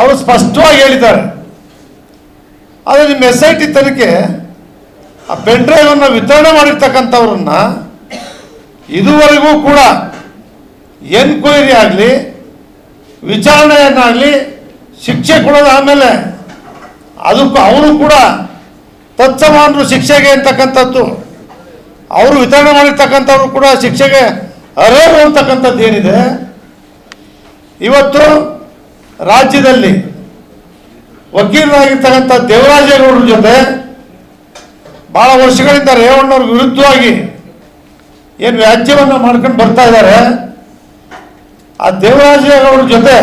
ಅವರು ಸ್ಪಷ್ಟವಾಗಿ ಹೇಳಿದ್ದಾರೆ. ಆದರೆ ನಿಮ್ಮ ಎಸ್ ಐ ಟಿ ತನಿಖೆ, ಆ ಪೆನ್ ಡ್ರೈವನ್ನು ವಿತರಣೆ ಮಾಡಿರ್ತಕ್ಕಂಥವ್ರನ್ನ ಇದುವರೆಗೂ ಕೂಡ ಎನ್ಕ್ವೈರಿ ಆಗಲಿ, ವಿಚಾರಣೆಯನ್ನಾಗಲಿ ಶಿಕ್ಷೆ ಕೊಡೋದು ಆಮೇಲೆ ಅದಕ್ಕೂ ಅವರು ಕೂಡ ತತ್ಸಮಾನರು ಶಿಕ್ಷೆಗೆ ಅಂತಕ್ಕಂಥದ್ದು, ಅವರು ವಿತರಣೆ ಮಾಡಿರ್ತಕ್ಕಂಥವ್ರು ಕೂಡ ಶಿಕ್ಷೆಗೆ ಅರ್ಹರು ಅಂತಕ್ಕಂಥದ್ದು ಏನಿದೆ? ಇವತ್ತು ರಾಜ್ಯದಲ್ಲಿ ವಕೀಲರಾಗಿರ್ತಕ್ಕಂಥ ದೇವರಾಜೇಗೌಡರ ಜೊತೆ ಭಾಳ ವರ್ಷಗಳಿಂದ ರೇವಣ್ಣವ್ರ ವಿರುದ್ಧವಾಗಿ ಏನು ವ್ಯಾಜ್ಯವನ್ನು ಮಾಡ್ಕೊಂಡು ಬರ್ತಾ ಇದ್ದಾರೆ. ಆ ದೇವರಾಜೇಗೌಡರ ಜೊತೆ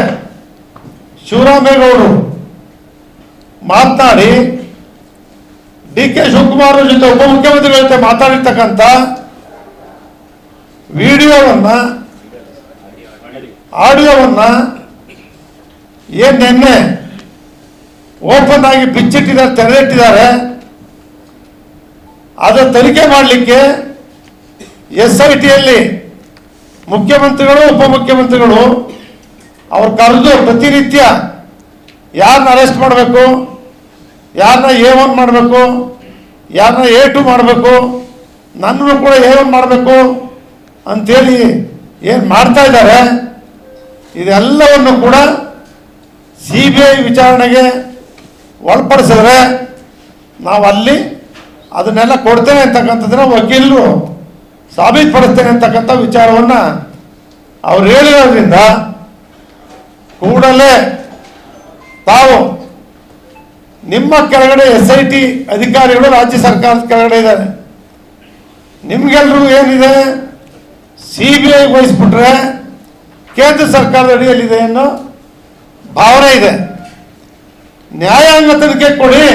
ಶಿವರಾಮೇಗೌಡರು ಮಾತನಾಡಿ ಡಿ ಕೆ ಶಿವಕುಮಾರ್ ಜೊತೆ ಉಪಮುಖ್ಯಮಂತ್ರಿಗಳ ಜೊತೆ ಮಾತಾಡಿರ್ತಕ್ಕಂಥ ವಿಡಿಯೋವನ್ನ, ಆಡಿಯೋವನ್ನ ಏನ್ ನಿನ್ನೆ ಓಪನ್ ಆಗಿ ಬಿಚ್ಚಿಟ್ಟಿದ್ದಾರೆ, ತೆರೆದಿಟ್ಟಿದ್ದಾರೆ. ಅದರ ತನಿಖೆ ಮಾಡಲಿಕ್ಕೆ ಎಸ್ ಐ ಟಿಯಲ್ಲಿ ಮುಖ್ಯಮಂತ್ರಿಗಳು, ಉಪಮುಖ್ಯಮಂತ್ರಿಗಳು ಅವ್ರು ಕರೆದು ಪ್ರತಿನಿತ್ಯ ಯಾರನ್ನ ಅರೆಸ್ಟ್ ಮಾಡಬೇಕು ಯಾರನ್ನ ಎ ಒನ್ ಮಾಡಬೇಕು ಯಾರನ್ನ ಎ ಟು ಮಾಡಬೇಕು, ನನ್ನನ್ನು ಕೂಡ ಎ ಒನ್ ಮಾಡಬೇಕು ಅಂಥೇಳಿ ಏನು ಮಾಡ್ತಾ ಇದ್ದಾರೆ, ಇದೆಲ್ಲವನ್ನು ಕೂಡ ಸಿ ಬಿ ಐ ವಿಚಾರಣೆಗೆ ಒಳಪಡಿಸಿದ್ರೆ ನಾವು ಅಲ್ಲಿ ಅದನ್ನೆಲ್ಲ ಕೊಡ್ತೇನೆ ಅಂತಕ್ಕಂಥದ್ದನ್ನ ವಕೀಲರು ಸಾಬೀತುಪಡಿಸ್ತೇನೆ ಅಂತಕ್ಕಂಥ ವಿಚಾರವನ್ನು ಅವ್ರು ಹೇಳಿರೋದ್ರಿಂದ ಕೂಡಲೇ ತಾವು ನಿಮ್ಮ ಕೆಳಗಡೆ ಎಸ್ ಐ ಟಿ ಅಧಿಕಾರಿಗಳು ರಾಜ್ಯ ಸರ್ಕಾರದ ಕೆಳಗಡೆ ಇದ್ದಾರೆ. ನಿಮ್ಗೆಲ್ರಿಗೂ ಏನಿದೆ? ಸಿ ಬಿ ಐ ವಹಿಸ್ಬಿಟ್ರೆ ಕೇಂದ್ರ ಸರ್ಕಾರದ ಅಡಿಯಲ್ಲಿದೆ ಅನ್ನೋ ಭಾವನೆ ಇದೆ. ನ್ಯಾಯಾಂಗ ತನಿಖೆ ಕೊಡಿ.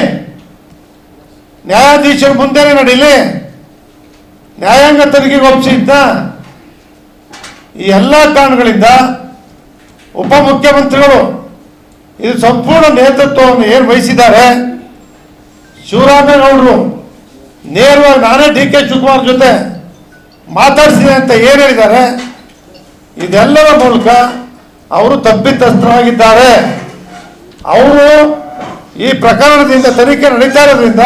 ನ್ಯಾಯಾಧೀಶರ ಮುಂದೆನೇ ನಡೀಲಿ. ನ್ಯಾಯಾಂಗ ತನಿಖೆಗೆ ಒಪ್ಪಿಸಿದ್ದ ಈ ಎಲ್ಲ ಕಾರಣಗಳಿಂದ ಉಪಮುಖ್ಯಮಂತ್ರಿಗಳು ಇದು ಸಂಪೂರ್ಣ ನೇತೃತ್ವವನ್ನು ಏನು ವಹಿಸಿದ್ದಾರೆ? ಶಿವರಾಮೇಗೌಡರು ನೇರವಾಗಿ ನಾನೇ ಡಿ ಕೆ ಶಿವಕುಮಾರ್ ಜೊತೆ ಮಾತಾಡಿಸಿದೆ ಅಂತ ಏನು ಹೇಳಿದ್ದಾರೆ? ಇದೆಲ್ಲರ ಮೂಲಕ ಅವರು ತಪ್ಪಿತಸ್ಥರಾಗಿದ್ದಾರೆ. ಅವರು ಈ ಪ್ರಕರಣದಿಂದ ತನಿಖೆ ನಡೀತಾ ಇರೋದ್ರಿಂದ,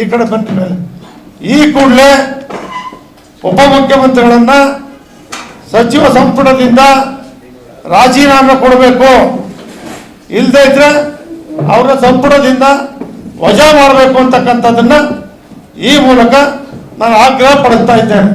ಈ ಕಡೆ ಬಂದ ಮೇಲೆ. ಈ ಕೂಡಲೇ ಉಪಮುಖ್ಯಮಂತ್ರಿಗಳನ್ನ ಸಚಿವ ಸಂಪುಟದಿಂದ ರಾಜೀನಾಮೆ ಕೊಡಬೇಕು. ಇಲ್ಲದೇ ಇದ್ರೆ ಅವರ ಸಂಪುಟದಿಂದ ವಜಾ ಮಾಡಬೇಕು ಅಂತಕ್ಕಂಥದ್ದನ್ನ ಈ ಮೂಲಕ ನಾನು ಆಗ್ರಹ ಪಡಿಸ್ತಾ ಇದ್ದೇನೆ.